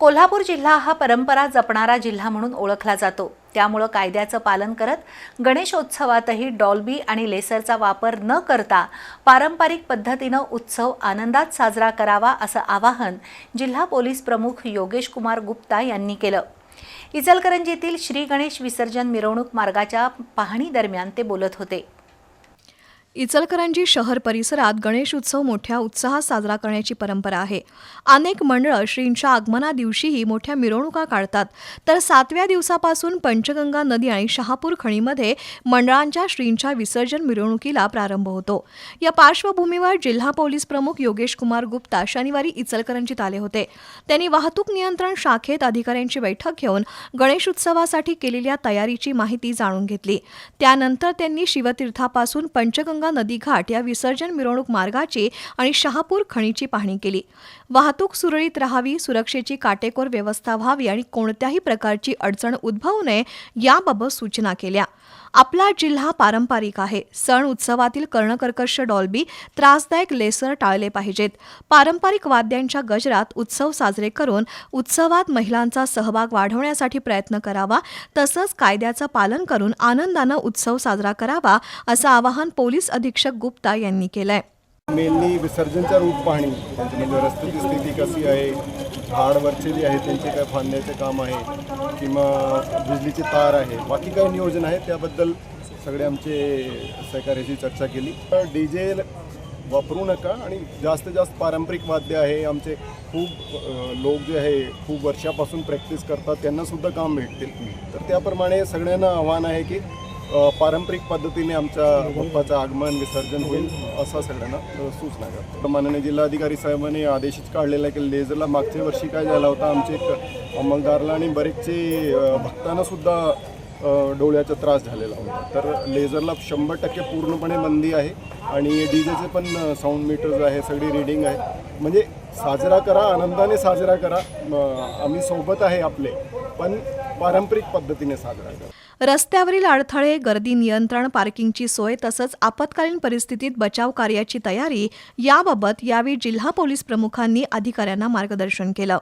कोल्हापूर जिल्हा हा परंपरा जपणारा जिल्हा म्हणून ओळखला जातो. त्यामुळं कायद्याचं पालन करत गणेशोत्सवातही डॉल्बी आणि लेसरचा वापर न करता पारंपरिक पद्धतीनं उत्सव आनंदात साजरा करावा असं आवाहन जिल्हा पोलीस प्रमुख योगेश कुमार गुप्ता यांनी केलं. इचलकरंजीतील श्री गणेश विसर्जन मिरवणूक मार्गाच्या पाहणीदरम्यान ते बोलत होते. इचलकरंजी शहर परिसरात गणेश उत्सव मोठ्या उत्साहात साजरा करण्याची परंपरा आहे. अनेक मंडळं श्रींच्या आगमना दिवशीही मोठ्या मिरवणुका काढतात. तर सातव्या दिवसापासून पंचगंगा नदी आणि शहापूर खणीमध्ये मंडळांच्या श्रींच्या विसर्जन मिरवणुकीला प्रारंभ होतो. या पार्श्वभूमीवर जिल्हा पोलीस प्रमुख योगेश कुमार गुप्ता शनिवारी इचलकरंजीत आले होते. त्यांनी वाहतूक नियंत्रण शाखेत अधिकाऱ्यांची बैठक घेऊन गणेश उत्सवासाठी केलेल्या तयारीची माहिती जाणून घेतली. त्यानंतर त्यांनी शिवतीर्थापासून पंचगंगा नदी घाट या विसर्जन मिरवणूक मार्गाची आणि शहापूर खणीची पाहणी केली. वाहतूक सुरळीत राहावी सुरक्षेची काटेकोर व्यवस्था व्हावी आणि कोणत्याही प्रकारची अडचण उद्भवू नये याबाबत सूचना केल्या. आपला जिल्हा पारंपरिक आहे. सण उत्सवातील कर्णकर्कश डॉल्बी त्रासदायक लेसर टाळले पाहिजेत. पारंपरिक वाद्यांच्या गजरात उत्सव साजरे करून उत्सवात महिलांचा सहभाग वाढवण्यासाठी प्रयत्न करावा तसंच कायद्याचं पालन करून आनंदानं उत्सव साजरा करावा असं आवाहन पोलीस अधीक्षक गुप्ता यांनी केलंय. मेनली विसर्जनच्या रूट पाहणी म्हणजे रस्त्याची स्थिती कशी आहे झाडवरचे जे आहे त्यांचे काय फांदण्याचे काम आहे किंवा बिजलीचे तार आहे बाकी काही नियोजन आहे त्याबद्दल सगळे आमचे सहकार्याची चर्चा केली. डी जे वापरू नका आणि जास्तीत जास्त पारंपरिक वाद्य आहे आमचे खूप लोक जे आहे खूप वर्षापासून प्रॅक्टिस करतात त्यांनासुद्धा काम भेटतील. तर त्याप्रमाणे सगळ्यांना आव्हान आहे की पारंपरिक पद्धतीने आमच्या बाप्पाचं आगमन विसर्जन होईल असा सगळ्यांना सूचना करतो माननीय जिल्हाधिकारी साहेबांनी आदेशच काढलेला आहे की लेझरला मागच्या वर्षी काय झाला होता आमचे एक अंमलदारला आणि बरेचसे अ, भक्तांना सुद्धा डोळ्याचा त्रास झालेला होता. तर लेझरला शंभर टक्के पूर्णपणे बंदी आहे आणि डी जेचे पण साऊंड मीटर्स आहे सगळी रिडिंग आहे. म्हणजे साजरा करा आनंदाने साजरा करा. आम्ही सोबत आहे आपले पण पारंपरिक पद्धतीने साजरा करा. रस्त्यावरील अडथळे गर्दी नियंत्रण पार्किंगची सोय तसंच आपत्कालीन परिस्थितीत बचाव कार्याची तयारी याबाबत यावेळी जिल्हा पोलीस प्रमुखांनी अधिकाऱ्यांना मार्गदर्शन केलं.